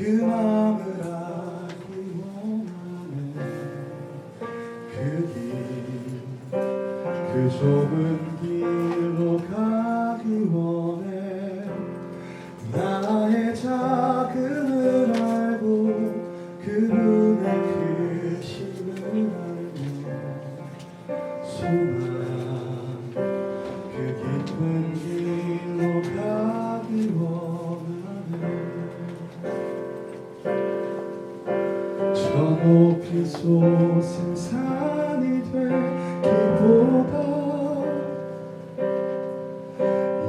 그 마음을 알기 원하네. 그길그 좁은 길로 가기 원해. 나의 작은을 알고 그분의 크심을 알며 소망 그 깊은 길 저 높이 솟은 산이 되기보다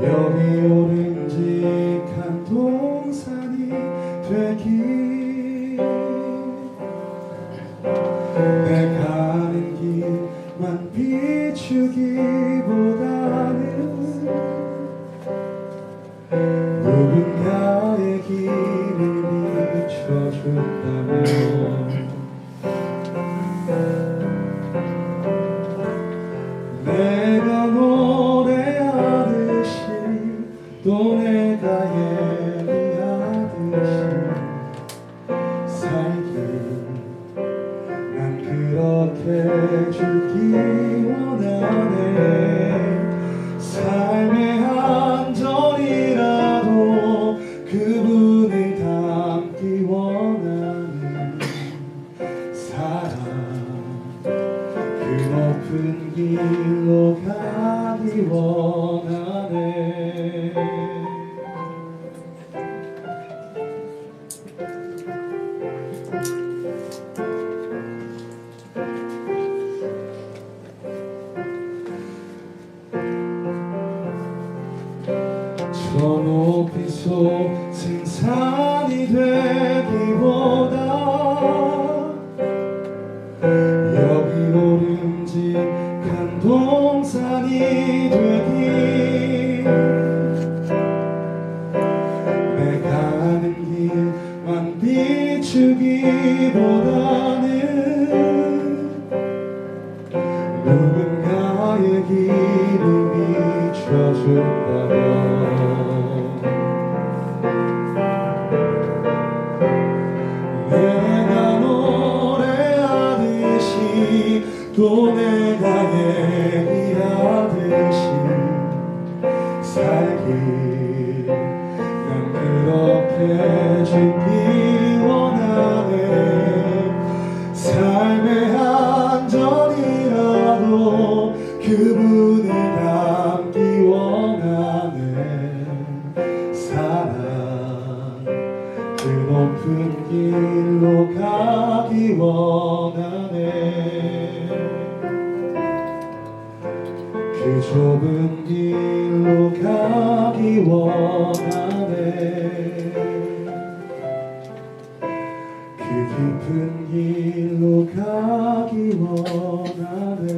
여기 오른직한 동산이 되기 내 가는 길만 비추기보다는 높은 길로 가기 원하네 저 높이 솟은 산이 되기보 또 내가 얘기하듯이 살길 난 그렇게 죽기 원하네 삶의 한 절이라도 그분 그 높은 길로 가기 원하네. 그 좁은 길로 가기 원하네. 그 깊은 길로 가기 원하네.